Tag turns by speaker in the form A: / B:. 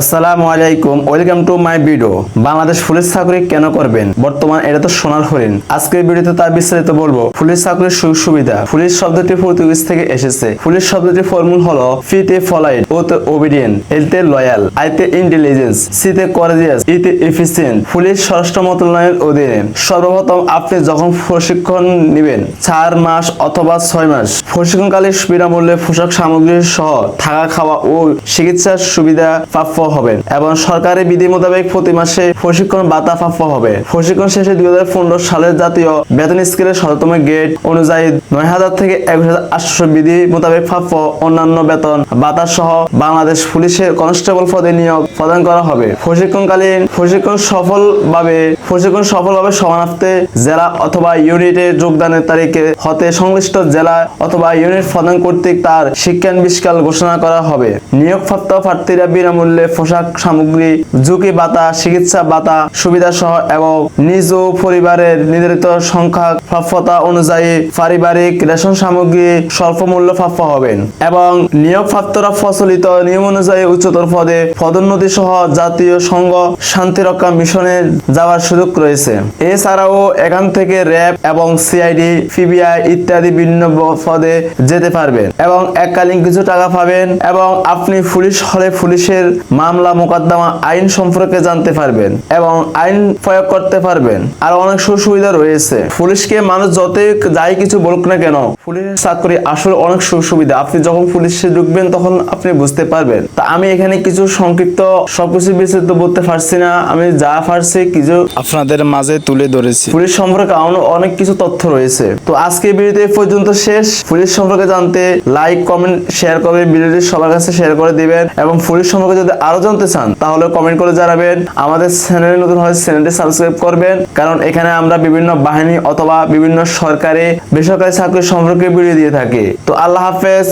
A: আসসালামু আলাইকুম, welcome to my video. Bangladesh police চাকরি কেন করবেন? বর্তমান এটা তো সোনার হরিণ। আজকের ভিডিওতে তার বিস্তারিত বলব। পুলিশ চাকরির সুযোগ সুবিধা। পুলিশ শব্দটি পর্তুগিজ থেকে এসেছে। পুলিশ শব্দটির ফর্মুল হলো ফিতে ফলাইট ওতে ওবিডিয়েন্ট এলতে লয়াল আইতে ইন্টেলিজেন্স সিতে করেজিয়াস ইতে এফিসিয়েন্ট পুলিশ স্বরাষ্ট্র মন্ত্রণালয়ের অধীনে সর্বপ্রথম আপনি যখন প্রশিক্ষণ নেবেন, চার মাস অথবা ছয় মাস, প্রশিক্ষণকালে বিনামূল্যে পোশাক সামগ্রী সহ থাকা খাওয়া ও চিকিৎসার সুবিধা প্রাপ্য হবেন এবং সরকারি বিধি মোতাবেক প্রতি মাসে প্রশিক্ষণ ভাতা প্রাপ্য হবে। প্রশিক্ষণ শেষে দুই সালের জাতীয় বেতন স্কেলের শততম গেট অনুযায়ী নয় হাজার থেকে একুশ হাজার আটশো বিধি মোতাবেক প্রাপ্য অন্যান্য বেতন ভাতা সহ বাংলাদেশ পুলিশের কনস্টেবল পদে নিয়োগ প্রদান করা হবে। প্রশিক্ষণকালীন প্রশিক্ষণ সফলভাবে প্রশিক্ষণ সফলভাবে সমানার্থে জেলা অথবা ইউনিটে যোগদানের তারিখে হতে সংশ্লিষ্ট জেলা অথবা ইউনিট প্রদান কর্তৃক তার শিক্ষানবিষ্কাল ঘোষণা করা হবে। নিয়োগপ্রাপ্ত প্রার্থীরা বিনামূল্যে পোশাক সামগ্রী, ঝুঁকি ভাতা, চিকিৎসা ভাতা, সুবিধা সহ এবং নিজ ও পরিবারের নির্ধারিত সংখ্যা প্রাপ্যতা অনুযায়ী পারিবারিক রেশন সামগ্রী স্বল্প মূল্য প্রাপ্য হবেন এবং নিয়োগপ্রাপ্তরা প্রচলিত নিয়ম অনুযায়ী উচ্চতর পদে পদোন্নতি সহ জাতীয় সংঘ শান্তিরক্ষা মিশনে যাওয়ার সুযোগ রয়েছে। এছাড়াও এখান থেকে র্যাব এবং সিআইডি, পিবিআই ইত্যাদি বিভিন্ন পদে যেতে পারবেন এবং এককালীন কিছু টাকা পাবেন এবং আপনি পুলিশ হলে পুলিশের মামলা, মোকদ্দমা, আইন সম্পর্কে জানতে পারবেন এবং আইন প্রয়োগ করতে পারবেন। আর অনেক সুবিধা রয়েছে। পুলিশকে মানুষ যতই যাই কিছু বলুক না কেন পুলিশের চাকরি আসলে অনেক সুবিধা আপনি যখন পুলিশে ঢুকবেন, তখন আপনি বুঝতে পারবেন। তা আমি এখানে কিছু সংক্ষিপ্ত সবকিছু বিস্তারিত বলতে পারছি না। আমি যা পারছি কিছু
B: আপনাদের মাঝে তুলে ধরেছি।
A: পুলিশ সম্পর্কে অনেক কিছু তথ্য রয়েছে। তো আজকে ভিডিওতে এই পর্যন্ত শেষ। পুলিশ সম্পর্কে জানতে লাইক, কমেন্ট শেয়ার করে ভিডিওটি সবার কাছে শেয়ার করে দিবেন। এবং পুলিশ সম্পর্কে যদি আরও জানতে চান, তাহলে কমেন্ট করে জানাবেন। আমাদের চ্যানেলে নতুন হলে চ্যানেলটি সাবস্ক্রাইব করবেন। কারণ এখানে আমরা বিভিন্ন বাহিনী অথবা বিভিন্ন সরকারি, বেসরকারি চাকরি সম্পর্কে ভিডিও দিয়ে থাকি। তো আল্লাহ হাফেজ।